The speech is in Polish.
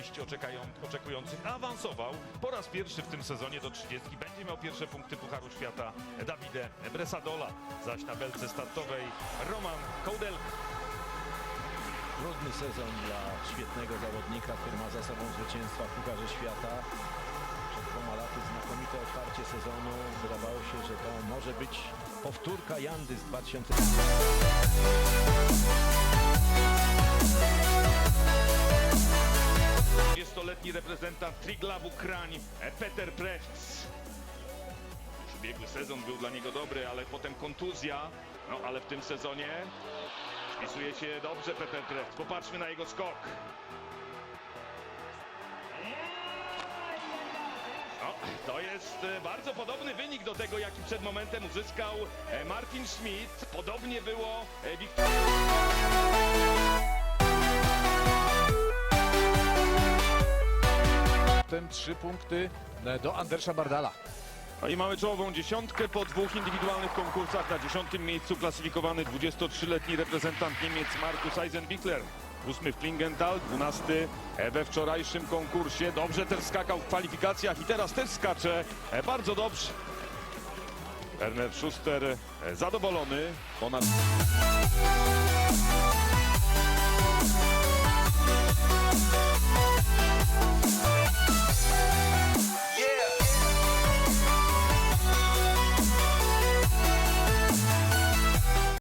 liście oczekają, oczekujących awansował po raz pierwszy w tym sezonie do 30. Będzie miał pierwsze punkty Pucharu Świata Davide Bresadola, zaś na belce startowej Roman Kołdelka. Trudny sezon dla świetnego zawodnika, który ma za sobą zwycięstwa w Pucharze Świata. Przed dwoma laty znakomite otwarcie sezonu. Wydawało się, że to może być powtórka Jandy z 2000. 20-letni reprezentant Triglawu Krań e, Peter Prefc. Ubiegły sezon był dla niego dobry, ale potem kontuzja. No ale w tym sezonie wpisuje się dobrze Peter Prefc. Popatrzmy na jego skok. No, to jest e, bardzo podobny wynik do tego, jaki przed momentem uzyskał e, Martin Schmidt. Podobnie było Wiktor... trzy punkty e, do Andersa Bardala. No i mamy czołową dziesiątkę po dwóch indywidualnych konkursach. Na dziesiątym miejscu klasyfikowany 23-letni reprezentant Niemiec Markus Eisenbichler. Ósmy w Klingenthal, dwunasty we wczorajszym konkursie. Dobrze też skakał w kwalifikacjach i teraz też skacze e, bardzo dobrze. Werner Schuster e, zadowolony. Ponad...